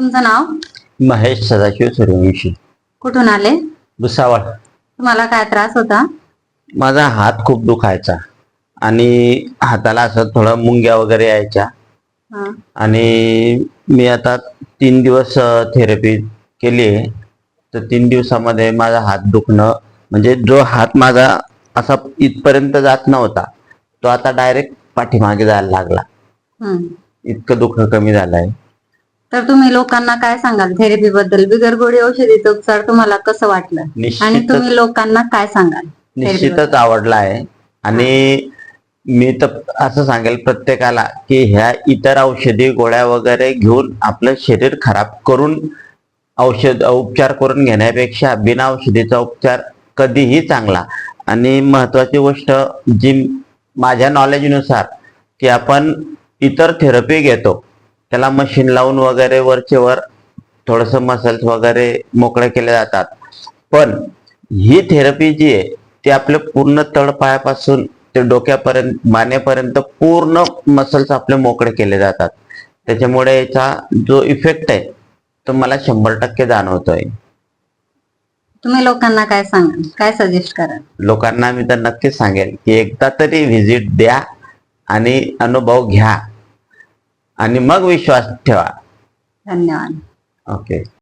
तुमचं नाव? महेश सदाशिव सूर्यवंशी कुठून आले? भुसावळ. तुम्हाला काय त्रास होता? माझा हात खूप दुखायचा. आणि हाताला असं थोडं मुंग्या वगैरे यायच्या. हा. आणि मी आता तीन दिवस थेरपी केली आहे. तर तीन दिवसामध्ये माझा हात दुखणं म्हणजे जो हात माझा असा इथपर्यंत जात नव्हता तो आता डायरेक्ट पाठीमागे जायला लागला. हम्म. इतकं दुःख कमी झालंय. तर तुम्ही लोकांना काय सांगाल? थेरपी बद्दल बिगर गोळी औषधीचा उपचार तुम्हाला कसं वाटलं? आणि तुम्ही लोकांना काय सांगाल निश्चितच आवडला आहे. आणि मी तर असं सांगेल प्रत्येकाला की ह्या इतर औषधी गोळ्या वगैरे घेऊन आपलं शरीर खराब करून औषध उपचार करून घेण्यापेक्षा बिना औषधीचा उपचार कधीही चांगला. आणि महत्वाची गोष्ट जी माझ्या नॉलेजनुसार की आपण इतर थेरपी घेतो. त्याला मशीन लावून वगैरे वरचे वर थोडस मसल्स वगैरे मोकळे केले जातात. पण ही थेरपी जी आहे ती आपल्या पूर्ण तळपायापासून ते डोक्यापर्यंत मानेपर्यंत पूर्ण मसल्स आपले मोकळे केले जातात. त्याच्यामुळे याचा जो इफेक्ट आहे तो मला शंभर टक्के जाणवतोय. तुम्ही लोकांना काय सांगाल काय सजेस्ट कराल? लोकांना मी तर नक्कीच सांगेल की एकदा तरी व्हिजिट द्या आणि अनुभव घ्या. आणि मग विश्वास ठेवा. धन्यवाद. ओके